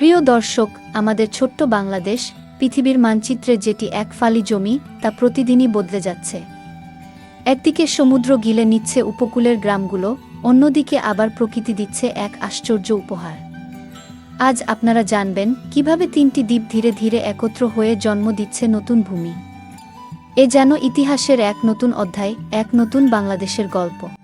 প্রিয় দর্শক, আমাদের ছোট্ট বাংলাদেশ, পৃথিবীর মানচিত্রে যেটি এক ফালি জমি, তা প্রতিদিনই বদলে যাচ্ছে। একদিকে সমুদ্র গিলে নিচ্ছে উপকূলের গ্রামগুলো, অন্যদিকে আবার প্রকৃতি দিচ্ছে এক আশ্চর্য উপহার। আজ আপনারা জানবেন, কীভাবে তিনটি দ্বীপ ধীরে ধীরে একত্র হয়ে জন্ম দিচ্ছে নতুন ভূমি। এ যেন ইতিহাসের এক নতুন অধ্যায়, এক নতুন বাংলাদেশের গল্প।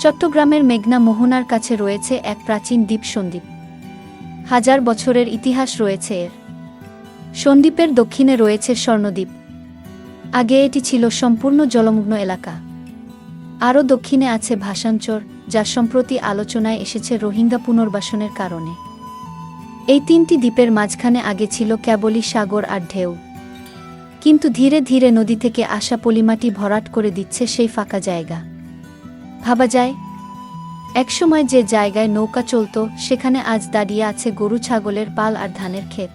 চট্টগ্রামের মেঘনা মোহনার কাছে রয়েছে এক প্রাচীন দ্বীপ সন্দ্বীপ। হাজার বছরের ইতিহাস রয়েছে এর। সন্দ্বীপের দক্ষিণে রয়েছে স্বর্ণদ্বীপ। আগে এটি ছিল সম্পূর্ণ জলমগ্ন এলাকা। আরও দক্ষিণে আছে ভাষাঞ্চর যা সম্প্রতি আলোচনায় এসেছে রোহিঙ্গা পুনর্বাসনের কারণে। এই তিনটি দ্বীপের মাঝখানে আগে ছিল কেবলই সাগর আর ঢেউ। কিন্তু ধীরে ধীরে নদী থেকে আসা পলিমাটি ভরাট করে দিচ্ছে সেই ফাঁকা জায়গা। ভাবা যায়। একসময় যে জায়গায় নৌকা চলত, সেখানে আজ দাঁড়িয়ে আছে গরু, ছাগলের পাল আর ধানের ক্ষেত।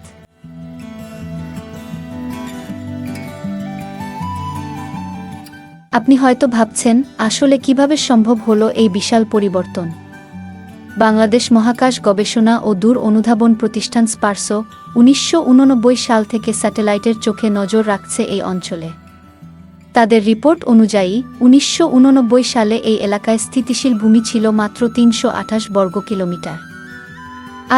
আপনি হয়তো ভাবছেন, আসলে কীভাবে সম্ভব হলো এই বিশাল পরিবর্তন? বাংলাদেশ মহাকাশ গবেষণা ও দূর অনুধাবন প্রতিষ্ঠান স্পার্সো উনিশশো উননব্বই সাল থেকে স্যাটেলাইটের চোখে নজর রাখছে এই অঞ্চলে। তাদের রিপোর্ট অনুযায়ী, উনিশশো উননব্বই সালে এই এলাকায় স্থিতিশীল ভূমি ছিল মাত্র তিনশো আঠাশ বর্গ কিলোমিটার।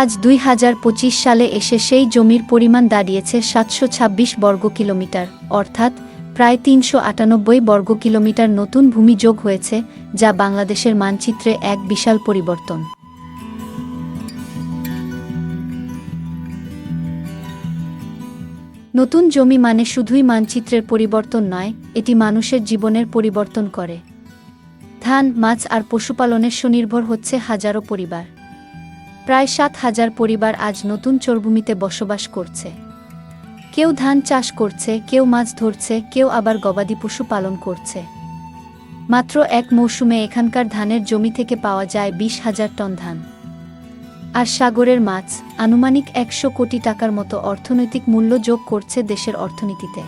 আজ দুই হাজার পঁচিশ সালে এসে সেই জমির পরিমাণ দাঁড়িয়েছে সাতশো ছাব্বিশ বর্গ কিলোমিটার, অর্থাৎ প্রায় তিনশো আটানব্বই বর্গ কিলোমিটার নতুন ভূমি যোগ হয়েছে, যা বাংলাদেশের মানচিত্রে এক বিশাল পরিবর্তন। নতুন জমি মানে শুধুই মানচিত্রের পরিবর্তন নয়, এটি মানুষের জীবনের পরিবর্তন করে। ধান, মাছ আর পশুপালনের স্বনির্ভর হচ্ছে হাজারো পরিবার। প্রায় সাত হাজার পরিবার আজ নতুন চরভূমিতে বসবাস করছে। কেউ ধান চাষ করছে, কেউ মাছ ধরছে, কেউ আবার গবাদি পশু পালন করছে। মাত্র এক মৌসুমে এখানকার ধানের জমি থেকে পাওয়া যায় বিশ হাজার টন ধান। আর সাগরের মাছ আনুমানিক একশো কোটি টাকার মতো অর্থনৈতিক মূল্য যোগ করছে দেশের অর্থনীতিতে।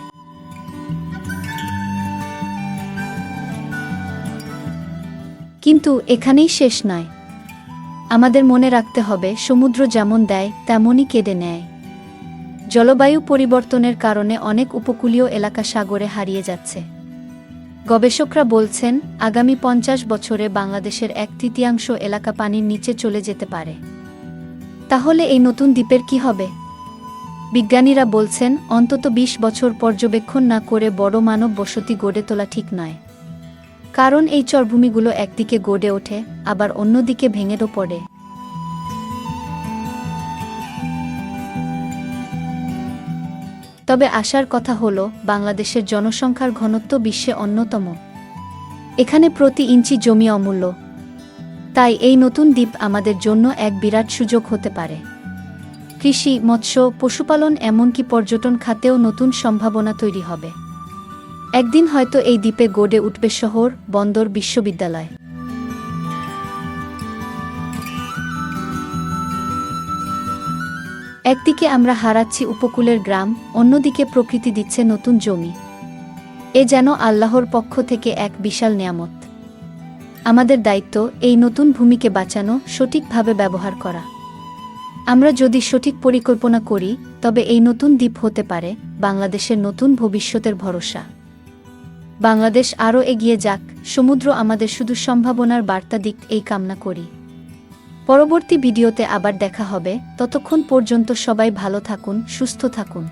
কিন্তু এখানেই শেষ নয়। আমাদের মনে রাখতে হবে, সমুদ্র যেমন দেয়, তেমনই কেড়ে নেয়। জলবায়ু পরিবর্তনের কারণে অনেক উপকূলীয় এলাকা সাগরে হারিয়ে যাচ্ছে। গবেষকরা বলছেন, আগামী পঞ্চাশ বছরে বাংলাদেশের এক তৃতীয়াংশ এলাকা পানির নিচে চলে যেতে পারে। তাহলে এই নতুন দ্বীপের কি হবে? বিজ্ঞানীরা বলছেন, অন্তত ২০ বছর পর্যবেক্ষণ না করে বড় মানব বসতি গড়ে তোলা ঠিক নয়। কারণ এই চরভূমিগুলো একদিকে গড়ে ওঠে, আবার অন্যদিকে ভেঙেও পড়ে। তবে আসার কথা হল, বাংলাদেশের জনসংখ্যার ঘনত্ব বিশ্বে অন্যতম। এখানে প্রতি ইঞ্চি জমি অমূল্য। তাই এই নতুন দ্বীপ আমাদের জন্য এক বিরাট সুযোগ হতে পারে। কৃষি, মৎস্য, পশুপালন এমনকি পর্যটন খাতেও নতুন সম্ভাবনা তৈরি হবে। একদিন হয়তো এই দ্বীপে গড়ে উঠবে শহর, বন্দর, বিশ্ববিদ্যালয়। একদিকে আমরা হারাচ্ছি উপকূলের গ্রাম, অন্যদিকে প্রকৃতি দিচ্ছে নতুন জমি। এ যেন আল্লাহর পক্ষ থেকে এক বিশাল নিয়ামত। আমাদের দায়িত্ব এই নতুন ভূমিকে বাঁচানো, সঠিকভাবে ব্যবহার করা। আমরা যদি সঠিক পরিকল্পনা করি, তবে এই নতুন দ্বীপ হতে পারে বাংলাদেশের নতুন ভবিষ্যতের ভরসা। বাংলাদেশ আরও এগিয়ে যাক, সমুদ্র আমাদের শুধু সম্ভাবনার বার্তা দিক এই কামনা করি। পরবর্তী ভিডিওতে আবার দেখা হবে, ততক্ষণ পর্যন্ত সবাই ভালো থাকুন, সুস্থ থাকুন।